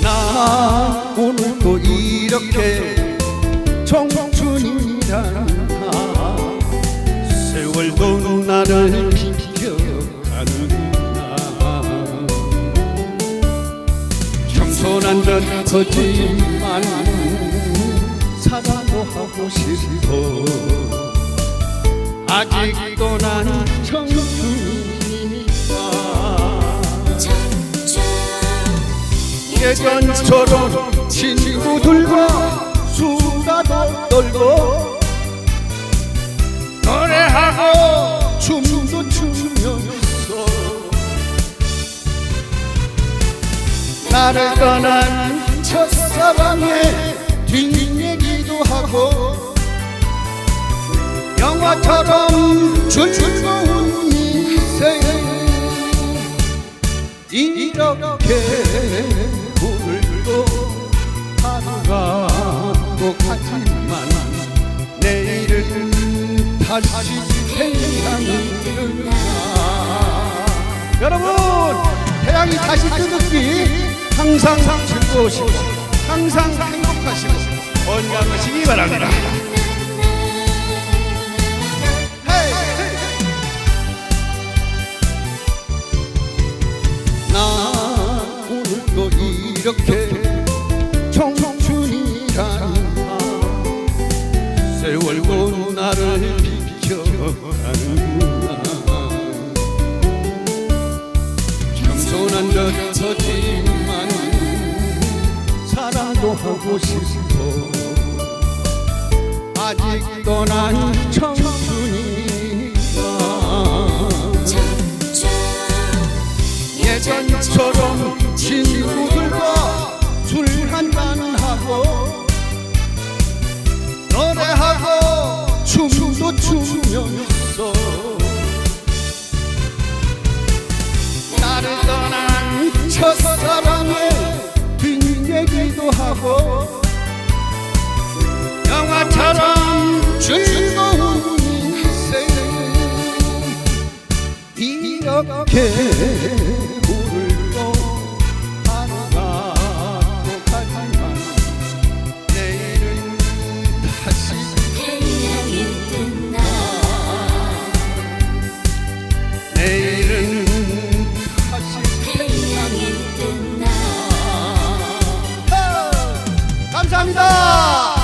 나 오늘도 이렇게 청춘이란 세월도 나를 비켜가는구나 겸손한 듯 거지만 사랑도 하고 싶어 아직도 난 청춘이니까 예전처럼 친구들과 수다도 떨고 노래하고 춤도 추면서 나를 떠난 첫사랑의 뒷얘기도 하고 영화처럼 즐거운 인생. 이렇게 오늘도 하루가 똑같지만 내일은 다시 태양이 여러분 태양이 다시 뜨듯이 항상 즐거우시고 항상 행복하시고 건강하시기 바랍니다 비켜가는구나 겸손한 듯 서지만 사랑도 하고 싶어. 아직도 난 청춘이니까 예전처럼 친구 춤도 추면서 나를 떠난 첫사랑의 뒷얘기도 하고 영화처럼 즐거운 인생 이렇게 오늘 와!